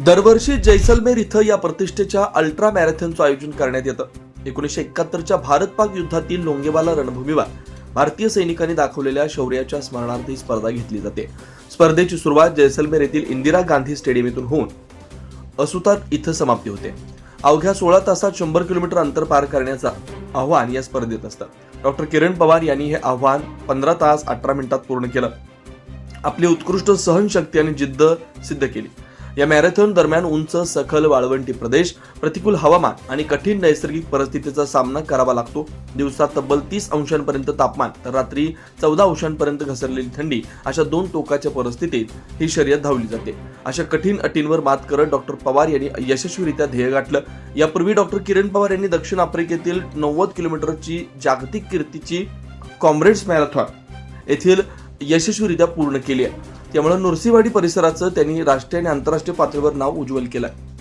दरवर्षी जैसलमेर इथं या प्रतिष्ठेच्या अल्ट्रा मॅरेथॉनचं आयोजन करण्यात येतं. एकोणीसशे एकाहत्तरच्या भारत पाक युद्धातील लोंगेवाला रणभूमीवर भारतीय सैनिकांनी दाखवलेल्या शौर्याच्या स्मरणार्थ ही स्पर्धा घेतली जाते. स्पर्धेची सुरुवात जैसलमेर येथील इंदिरा गांधी स्टेडियम येथून होऊन असुतात इथं समाप्ती होते. अवघ्या सोळा तासात शंभर किलोमीटर अंतर पार करण्याचा आव्हान या स्पर्धेत असतं. डॉक्टर किरण पवार यांनी हे आव्हान पंधरा तास अठरा मिनिटात पूर्ण केलं. आपली उत्कृष्ट सहनशक्ती आणि जिद्द सिद्ध केली. या मॅरेथॉन दरम्यान उंच सखल वाळवंटी प्रदेश प्रतिकूल हवामान आणि कठीण नैसर्गिक परिस्थितीचा सामना करावा लागतो. दिवसात तब्बल तीस अंशांपर्यंत तापमान तर रात्री चौदा अंशांपर्यंत घसरलेली थंडी अशा दोन टोकाच्या परिस्थितीत ही शर्यत धावली जाते. अशा कठीण अटींवर मात करत डॉक्टर पवार यांनी यशस्वीरित्या ध्येय गाठलं. यापूर्वी डॉक्टर किरण पवार यांनी दक्षिण आफ्रिकेतील नव्वद किलोमीटरची जागतिक कीर्तीची कॉम्रेड्स मॅरेथॉन येथील यशस्वीरित्या पूर्ण केली आहे. त्यामुळे नुरसीवाडी परिसराचं त्यांनी राष्ट्रीय आणि आंतरराष्ट्रीय पातळीवर नाव उज्ज्वल केलं आहे